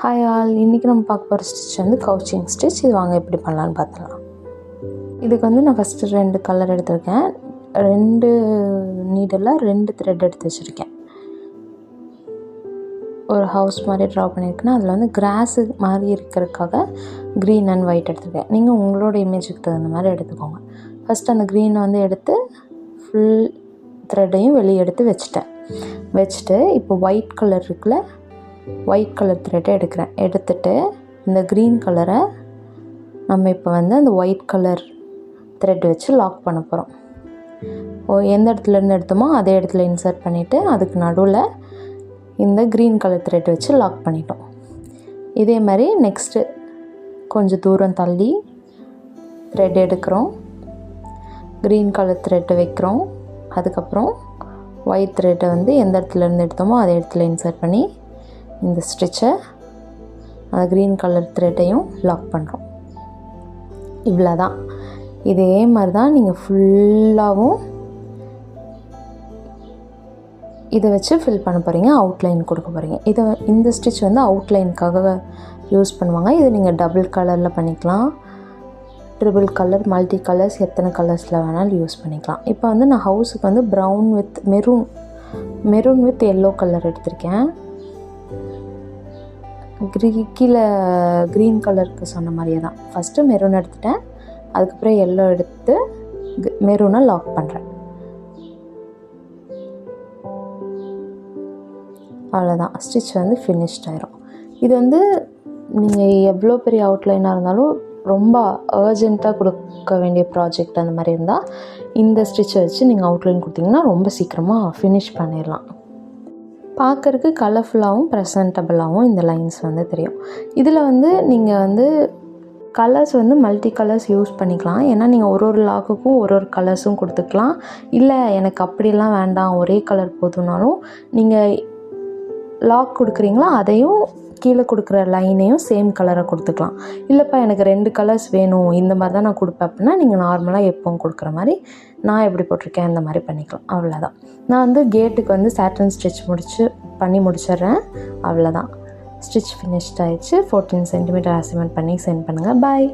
Hi all இன்றைக்கி நம்ம பார்க்க போகிற ஸ்டிச் வந்து கவுச்சிங் ஸ்டிச் இது வாங்க எப்படி பண்ணலான்னு பார்த்துலாம் இதுக்கு வந்து நான் ஃபஸ்ட்டு ரெண்டு கலர் எடுத்திருக்கேன். ரெண்டு நீடில் ரெண்டு த்ரெட் எடுத்து வச்சுருக்கேன். ஒரு ஹவுஸ் மாதிரி ட்ரா பண்ணியிருக்கேன்னா அதில் வந்து கிராஸு மாதிரி இருக்கிறதுக்காக க்ரீன் அண்ட் ஒயிட் எடுத்துருக்கேன். நீங்கள் உங்களோட இமேஜுக்கு தகுந்த மாதிரி எடுத்துக்கோங்க. ஃபஸ்ட்டு அந்த க்ரீனை வந்து எடுத்து ஃபுல் த்ரெட்டையும் வெளியே எடுத்து வச்சுட்டேன். வச்சுட்டு இப்போ ஒயிட் கலர் இருக்குல்ல ஒயிட் கலர் த்ரெட்டை எடுக்கிறேன். எடுத்துட்டு இந்த க்ரீன் கலரை நம்ம இப்போ வந்து அந்த ஒயிட் கலர் த்ரெட் வச்சு லாக் பண்ண போகிறோம் ஓ எந்த இடத்துலேருந்து எடுத்தோமோ அதே இடத்துல இன்சர்ட் பண்ணிவிட்டு அதுக்கு நடுவில் இந்த க்ரீன் கலர் த்ரெட் வச்சு லாக் பண்ணிட்டோம். இதே மாதிரி நெக்ஸ்ட்டு கொஞ்சம் தூரம் தள்ளி த்ரெட் எடுக்கிறோம். க்ரீன் கலர் த்ரெட்டு வைக்கிறோம். அதுக்கப்புறம் ஒயிட் த்ரெட்டை வந்து எந்த இடத்துலேருந்து எடுத்தோமோ அதே இடத்துல இன்சர்ட் பண்ணி இந்த ஸ்டிச்சை அந்த க்ரீன் கலர் த்ரெட்டையும் லாக் பண்ணுறோம் இவ்வளோ தான் இதே மாதிரி தான் நீங்கள் ஃபுல்லாகவும் இதை வச்சு ஃபில் பண்ண போகிறீங்க அவுட்லைன் கொடுக்க போகிறீங்க இதை இந்த ஸ்டிச் வந்து அவுட்லைனுக்காக யூஸ் பண்ணுவாங்க. இது நீங்கள் டபுள் கலரில் பண்ணிக்கலாம். ட்ரிபிள் கலர் மல்டி கலர்ஸ் எத்தனை கலர்ஸில் வேணாலும் யூஸ் பண்ணிக்கலாம். இப்போ வந்து நான் ஹவுஸுக்கு வந்து brown with maroon maroon with yellow colour எடுத்திருக்கேன். க்ரீ கீழே க்ரீன் கலருக்கு சொன்ன மாதிரியே தான். ஃபஸ்ட்டு மெரூன் எடுத்துட்டேன். அதுக்கப்புறம் எல்லோ எடுத்து மெரூனை லாக் பண்ணுறேன் அவ்வளோதான் ஸ்டிச் வந்து ஃபினிஷ்ட் ஆயிரும். இது வந்து நீங்கள் எவ்வளோ பெரிய அவுட்லைனாக இருந்தாலும் ரொம்ப அர்ஜெண்ட்டாக கொடுக்க வேண்டிய ப்ராஜெக்ட் அந்த மாதிரி இருந்தால் இந்த ஸ்டிச்சை வச்சு நீங்கள் அவுட்லைன் கொடுத்தீங்கன்னா ரொம்ப சீக்கிரமாக ஃபினிஷ் பண்ணிடலாம் பார்க்குறக்கு கலர்ஃபுல்லாகவும் ப்ரெசன்டபுளாகவும் இந்த லைன்ஸ் வந்து தெரியும். இதில் வந்து நீங்கள் வந்து கலர்ஸ் வந்து மல்டி கலர்ஸ் யூஸ் பண்ணிக்கலாம். ஏன்னா நீங்கள் ஒரு ஒரு லாக்குக்கும் ஒரு ஒரு கலர்ஸும் கொடுத்துக்கலாம். இல்லை எனக்கு அப்படிலாம் வேண்டாம் ஒரே கலர் போதும்னாலும் நீங்கள் லாக் கொடுக்குறீங்களோ அதையும் கீழே கொடுக்குற லைனையும் சேம் கலரை கொடுத்துக்கலாம். இல்லைப்பா எனக்கு ரெண்டு கலர்ஸ் வேணும் இந்த மாதிரி தான் நான் கொடுப்பேன் அப்படின்னா நீங்கள் நார்மலாக எப்போவும் கொடுக்குற மாதிரி நான் எப்படி போட்டிருக்கேன் இந்த மாதிரி பண்ணிக்கலாம். அவ்வளோதான் நான் வந்து கேட்டுக்கு வந்து சாட்டன் ஸ்டிச் முடிச்சு பண்ணி முடிச்சிடுறேன். அவ்வளோதான் ஸ்டிச் ஃபினிஷ்ட் ஆகிடுச்சு ஃபோர்டீன் சென்டிமீட்டர் அசைன்மெண்ட் பண்ணி சென்ட் பண்ணுங்கள் பாய்